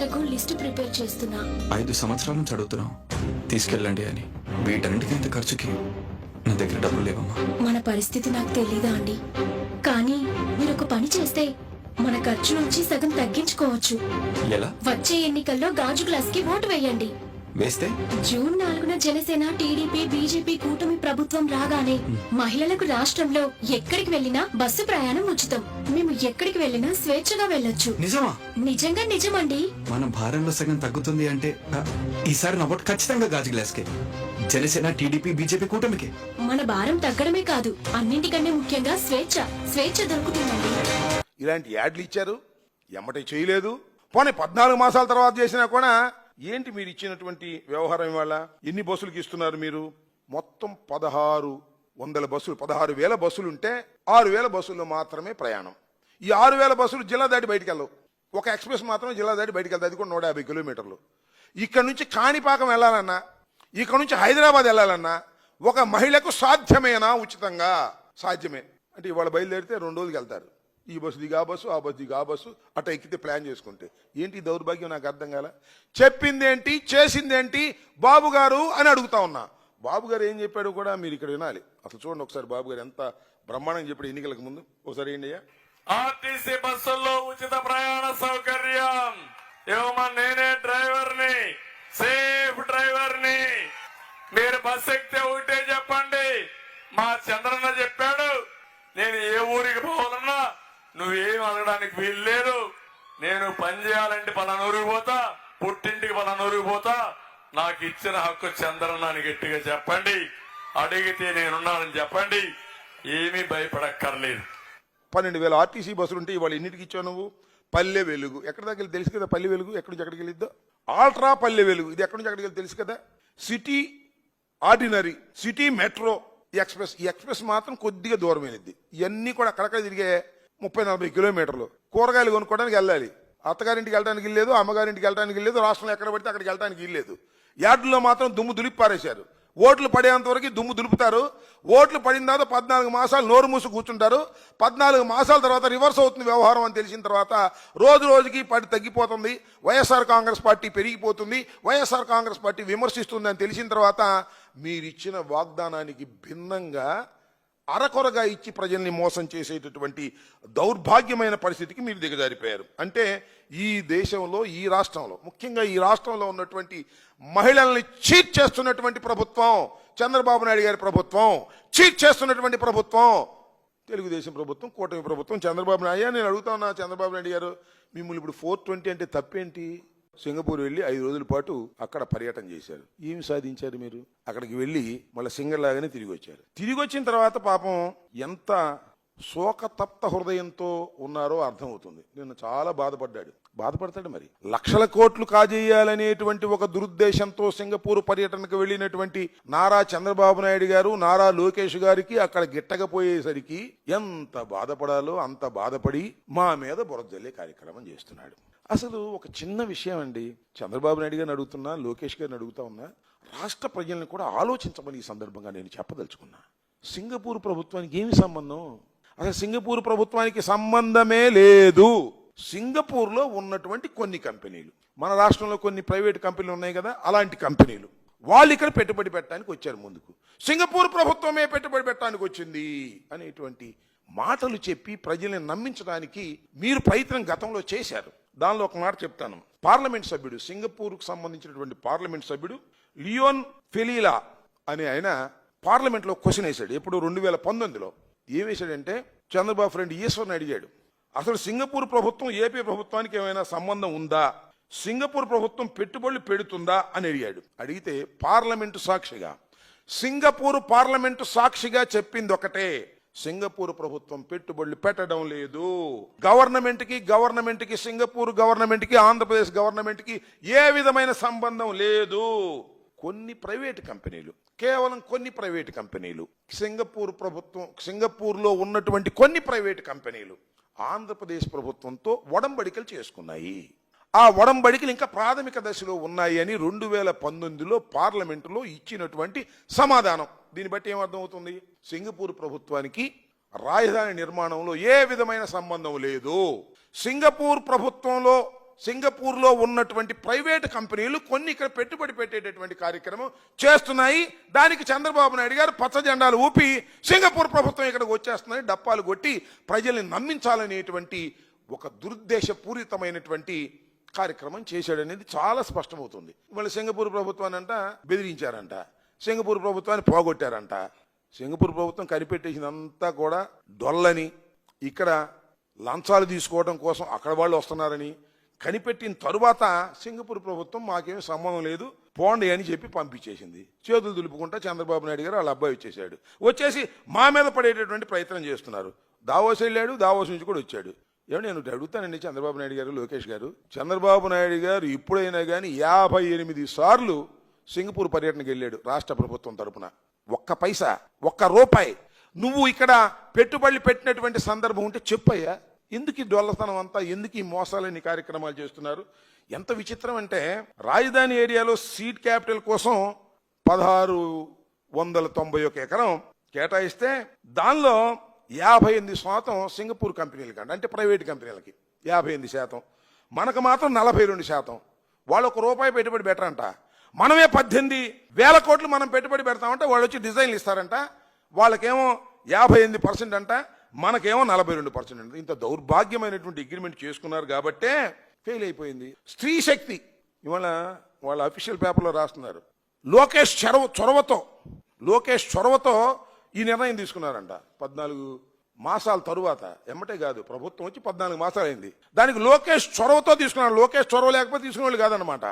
పాదయాత్రకు list prepare చేస్తున్నా. ఐదు సంవత్సరాల నుంచి అడుగుతున్నాం. తీసుకెళ్ళండి అని. వీటన్నిటికీ ఇంత ఖర్చుకి నా దగ్గర డబ్బులు లేవమ్మా. మన పరిస్థితి నాకు తెలీదా అండి? కానీ మీరు ఒక పని చేస్తే మన ఖర్చు నుంచి సగం తగ్గించుకోవచ్చు. ఎలా? వచ్చే ఎన్నికల్లో గాజు గ్లాస్కి ఓటు వేయండి. వేస్తే? జూన్ నాలుగున జనసేన టీడీపీ బీజేపీ కూటమి ప్రభుత్వం రాగానే మహిళలకు రాష్ట్రంలో ఎక్కడికి వెళ్ళినా బస్సు ప్రయాణం ఉచితం. మేము ఎక్కడికి వెళ్ళినా స్వేచ్ఛగా వెళ్ళొచ్చు. నిజమా? నిజంగా నిజమండి. మన భారంలో సగం తగ్గుతుంది అంటే ఈసారి నా ఓటు ఖచ్చితంగా గాజు గ్లాస్కే. జనసేన టీడీపీ బీజేపీ కూటమికి. మన భారం తగ్గడమే కాదు అన్నింటికంటే ముఖ్యంగా స్వేచ్ఛ. స్వేచ్ఛ దొరుకుతుందండి. ఇలాంటి యాడ్లు ఇచ్చారు ఎమ్మటే చేయలేదు. పోనీ పద్నాలుగు మాసాల తర్వాత చేసినా కూడా ఏంటి మీరు ఇచ్చినటువంటి వ్యవహారం ఇవాళ? ఎన్ని బస్సులకి ఇస్తున్నారు మీరు? మొత్తం పదహారు వందల బస్సులు పదహారు వేల బస్సులు ఉంటే ఆరు వేల బస్సుల్లో మాత్రమే ప్రయాణం. ఈ ఆరు వేల బస్సులు జిల్లా దాటి బయటికి వెళ్ళవు ఒక ఎక్స్ప్రెస్ మాత్రం జిల్లా దాటి బయటికి వెళ్తుంది అది కూడా నూట యాభై కిలోమీటర్లు. ఇక్కడ నుంచి కాణిపాకం వెళ్ళాలన్నా ఇక్కడ నుంచి హైదరాబాద్ వెళ్ళాలన్నా ఒక మహిళకు సాధ్యమేనా? ఉచితంగా. సాధ్యమే. అంటే ఇవాళ బయలుదేరితే రెండు రోజులకి వెళ్తారు. ఈ బస్సు దిగి ఆ బస్సు ఆ బస్సు దిగి ఆ బస్సు ఎక్కితే ప్లాన్ చేసుకుంటే. ఏంటి దౌర్భాగ్యం? నాకు అర్థం కాల? చెప్పిందేంటి? చేసిందేంటి? బాబు గారు అని అడుగుతా ఉన్నా. బాబు గారు ఏం చెప్పాడు కూడా మీరు ఇక్కడ వినాలి. అసలు చూడండి ఒకసారి బాబు గారు ఎంత బ్రహ్మాండంగా చెప్పాడు ఎన్నికలకు ముందు. ఒకసారి ఏంటి అయ్యా? ఆర్టీసీ బస్సుల్లో ఉచిత ప్రయాణ సౌకర్యం. ఏమో నేనే డ్రైవర్ని సేఫ్ డ్రైవర్ని. మీరు బస్సు ఎక్కితే ఒకటే చెప్పండి. మా చంద్రన్న చెప్పాడు నేను ఏ ఊరికి పోవాలి నువ్వేం అడగడానికి వీలు లేదు. నేను పని చేయాలంటే పలానూరికి పోతా పుట్టింటికి పలానూరికి పోతా. నాకు ఇచ్చిన హక్కు చంద్రన్నాని గట్టిగా చెప్పండి. అడిగితే నేనున్నానని చెప్పండి. ఏమీ భయపడక్కర్లేదు. పన్నెండు వేల ఆర్టీసీ బస్సులు ఉంటే ఇవాళ ఎన్నిటికి ఇచ్చావు నువ్వు? పల్లె వెలుగు. ఎక్కడ దగ్గర తెలుసు కదా పల్లె వెలుగు? ఎక్కడి నుంచి ఎక్కడికి వెళ్ళిద్దో? ఆల్ట్రా పల్లె వెలుగు. ఇది ఎక్కడి నుంచి ఎక్కడికి వెళ్ళి తెలుసు కదా? City ordinary city metro express. ఈ ఎక్స్ప్రెస్ మాత్రం కొద్దిగా దూరమైనది. ఇవన్నీ కూడా అక్కడక్కడ తిరిగే ముప్పై నలభై కిలోమీటర్లు. కూరగాయలు కొనుక్కోవడానికి వెళ్ళాలి. అత్తగారింటికి వెళ్ళడానికి వెళ్ళలేదు అమ్మగారింటికి వెళ్ళడానికి వెళ్ళలేదు రాష్ట్రంలో ఎక్కడ పడితే అక్కడికి వెళ్ళడానికి వెళ్ళలేదు యార్డులో మాత్రం దుమ్ము దులిపి పారేశారు. ఓట్లు పడేంత వరకు దుమ్ము దులుపుతారు. ఓట్లు పడిన తర్వాత పద్నాలుగు మాసాలు నోరు మూసి కూర్చుంటారు. పద్నాలుగు మాసాల తర్వాత రివర్స్ అవుతుంది వ్యవహారం అని తెలిసిన తర్వాత రోజు రోజుకి పడి తగ్గిపోతుంది. వైఎస్ఆర్ కాంగ్రెస్ పార్టీ పెరిగిపోతుంది. వైఎస్ఆర్ కాంగ్రెస్ పార్టీ విమర్శిస్తుంది అని తెలిసిన తర్వాత మీరిచ్చిన వాగ్దానానికి భిన్నంగా అరకొరగా ఇచ్చి ప్రజల్ని మోసం చేసేటటువంటి దౌర్భాగ్యమైన పరిస్థితికి మీరు దిగజారిపోయారు. అంటే ఈ దేశంలో ఈ రాష్ట్రంలో ముఖ్యంగా ఈ రాష్ట్రంలో ఉన్నటువంటి మహిళల్ని చీట్ చేస్తున్నటువంటి ప్రభుత్వం చంద్రబాబు నాయుడు గారి ప్రభుత్వం చీట్ చేస్తున్నటువంటి ప్రభుత్వం తెలుగుదేశం ప్రభుత్వం కూటమి ప్రభుత్వం చంద్రబాబు నాయుడు నేను అడుగుతా ఉన్నా చంద్రబాబు నాయుడు గారు మిమ్మల్ని ఇప్పుడు ఫోర్ ట్వంటీ అంటే తప్పేంటి? సింగపూర్ వెళ్ళి ఐదు రోజుల పాటు అక్కడ పర్యటన చేశారు. ఏమి సాధించారు మీరు? అక్కడికి వెళ్ళి మళ్ళీ సింగర్ లాగానే తిరిగి వచ్చారు. తిరిగి వచ్చిన తర్వాత పాపం ఎంత శోకతప్త హృదయంతో ఉన్నారో అర్థమవుతుంది. నిన్న చాలా బాధపడ్డాడు. బాధపడతాడు మరి. లక్షల కోట్లు కాజేయాలనేటువంటి ఒక దురుద్దేశంతో సింగపూర్ పర్యటనకు వెళ్ళినటువంటి నారా చంద్రబాబు నాయుడు గారు నారా లోకేష్ గారికి అక్కడ గిట్టకపోయేసరికి ఎంత బాధపడాలో అంత బాధపడి మా మీద బురదల్లే కార్యక్రమం చేస్తున్నాడు. అసలు ఒక చిన్న విషయం అండి. చంద్రబాబు నాయుడు గారిని అడుగుతున్నా లోకేష్ గారిని అడుగుతా ఉన్నా రాష్ట్ర ప్రజల్ని కూడా ఆలోచించమని ఈ సందర్భంగా నేను చెప్పదలుచుకున్నా. సింగపూర్ ప్రభుత్వానికి ఏమి సంబంధం? అసలు సింగపూర్ ప్రభుత్వానికి సంబంధమే లేదు. సింగపూర్లో ఉన్నటువంటి కొన్ని కంపెనీలు మన రాష్ట్రంలో కొన్ని ప్రైవేట్ కంపెనీలు ఉన్నాయి కదా అలాంటి కంపెనీలు. వాళ్ళు ఇక్కడ పెట్టుబడి పెట్టడానికి వచ్చారు ముందుకు. సింగపూర్ ప్రభుత్వమే పెట్టుబడి పెట్టడానికి వచ్చింది అనేటువంటి మాటలు చెప్పి ప్రజల్ని నమ్మించడానికి మీరు ప్రయత్నం గతంలో చేశారు. దానిలో ఒక మాట చెప్తాను. పార్లమెంట్ సభ్యుడు సింగపూర్కు సంబంధించినటువంటి పార్లమెంట్ సభ్యుడు లియోన్ ఫెలీలా అనే ఆయన పార్లమెంట్లో క్వశ్చన్ వేశాడు. ఎప్పుడు? రెండు వేల పంతొమ్మిదిలో. ఏం వేశాడంటే చంద్రబాబు ఫ్రెండ్ ఈశ్వర్ని అడిగాడు. అసలు సింగపూర్ ప్రభుత్వం ఏపీ ప్రభుత్వానికి ఏమైనా సంబంధం ఉందా? సింగపూర్ ప్రభుత్వం పెట్టుబడులు పెడుతుందా? అని అడిగాడు. అడిగితే పార్లమెంటు సాక్షిగా సింగపూర్ పార్లమెంటు సాక్షిగా చెప్పింది ఒకటే. సింగపూర్ ప్రభుత్వం పెట్టుబడులు పెట్టడం లేదు. గవర్నమెంట్కి గవర్నమెంట్కి సింగపూర్ గవర్నమెంట్కి ఆంధ్రప్రదేశ్ గవర్నమెంట్కి ఏ విధమైన సంబంధం లేదు. కొన్ని ప్రైవేట్ కంపెనీలు కేవలం కొన్ని ప్రైవేట్ కంపెనీలు సింగపూర్ ప్రభుత్వం సింగపూర్లో ఉన్నటువంటి కొన్ని ప్రైవేట్ కంపెనీలు ఆంధ్రప్రదేశ్ ప్రభుత్వంతో ఒడంబడికలు చేసుకున్నాయి. ఆ ఒడంబడికలు ఇంకా ప్రాథమిక దశలో ఉన్నాయి అని రెండు వేల పంతొమ్మిదిలో పార్లమెంటులో ఇచ్చినటువంటి సమాధానం. దీన్ని బట్టి ఏమర్థమవుతుంది? సింగపూర్ ప్రభుత్వానికి రాజధాని నిర్మాణంలో ఏ విధమైన సంబంధం లేదు. సింగపూర్ ప్రభుత్వంలో సింగపూర్లో ఉన్నటువంటి ప్రైవేట్ కంపెనీలు కొన్ని ఇక్కడ పెట్టుబడి పెట్టేటటువంటి కార్యక్రమం చేస్తున్నాయి. దానికి చంద్రబాబు నాయుడు గారు పచ్చ జెండాలు ఊపి సింగపూర్ ప్రభుత్వం ఇక్కడికి వచ్చేస్తుందని డప్పాలు కొట్టి ప్రజల్ని నమ్మించాలనేటువంటి ఒక దురుద్దేశపూరితమైనటువంటి కార్యక్రమం చేశాడనేది చాలా స్పష్టమవుతుంది. మళ్ళీ సింగపూర్ ప్రభుత్వాన్ని అంట బెదిరించారంట. సింగపూర్ ప్రభుత్వాన్ని పోగొట్టారంట. సింగపూర్ ప్రభుత్వం కనిపెట్టేసినంతా కూడా డొల్లని ఇక్కడ లంచాలు తీసుకోవడం కోసం అక్కడ వాళ్ళు వస్తున్నారని కనిపెట్టిన తరువాత సింగపూర్ ప్రభుత్వం మాకేమీ సంబంధం లేదు పోండి అని చెప్పి పంపించేసింది. చేతులు దులుపుకుంటా చంద్రబాబు నాయుడు గారు వాళ్ళ అబ్బాయి వచ్చేసాడు వచ్చేసి మా మీద పడేటటువంటి ప్రయత్నం చేస్తున్నారు. దావోస్ వెళ్ళాడు దావోస్ నుంచి కూడా వచ్చాడు. ఏమంటే నేను అడుగుతానండి చంద్రబాబు నాయుడు గారు లోకేష్ గారు. చంద్రబాబు నాయుడు గారు ఇప్పుడైనా కానీ యాభై ఎనిమిది సార్లు సింగపూర్ పర్యటనకి వెళ్ళాడు రాష్ట్ర ప్రభుత్వం తరపున. ఒక్క పైసా ఒక్క రూపాయి. నువ్వు ఇక్కడ పెట్టుబడులు పెట్టినటువంటి సందర్భం ఉంటే చెప్పయ్యా. ఎందుకు ఈ డొల్లతనం అంతా? ఎందుకు ఈ మోసాలని కార్యక్రమాలు చేస్తున్నారు? ఎంత విచిత్రం అంటే రాజధాని ఏరియాలో సీట్ క్యాపిటల్ కోసం పదహారు వందల తొంభై ఒక ఎకరం కేటాయిస్తే దానిలో యాభై ఎనిమిది శాతం సింగపూర్ కంపెనీలకి అండి అంటే ప్రైవేట్ కంపెనీలకి. యాభై ఎనిమిది శాతం. మనకు మాత్రం నలభై రెండు శాతం. వాళ్ళు ఒక రూపాయి పెట్టుబడి పెట్టరంట. మనమే పద్దెనిమిది వేల కోట్లు మనం పెట్టుబడి పెడతామంటే వాళ్ళు వచ్చి డిజైన్లు ఇస్తారంట. వాళ్ళకేమో యాభై ఎనిమిది పర్సెంట్ అంట. మనకేమో నలభై రెండు పర్సెంట్ అంట. ఇంత దౌర్భాగ్యమైనటువంటి అగ్రిమెంట్ చేసుకున్నారు కాబట్టే ఫెయిల్ అయిపోయింది. స్త్రీ శక్తి. ఇవాళ వాళ్ళ అఫీషియల్ పేపర్లో రాస్తున్నారు. లోకేష్ చొరవ చొరవతో లోకేష్ చొరవతో ఈ నిర్ణయం తీసుకున్నారంట. పద్నాలుగు మాసాల తరువాత ఎమ్మటే కాదు ప్రభుత్వం వచ్చి పద్నాలుగు మాసాలు అయింది దానికి లోకేష్ చొరవతో తీసుకున్నారు. లోకేష్ చొరవ లేకపోతే తీసుకునే వాళ్ళు కాదనమాట